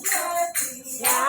Krishna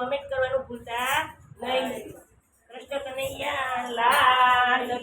comment કરવાનું ભૂલતા નહીં. કૃષ્ણ કનૈયા જય.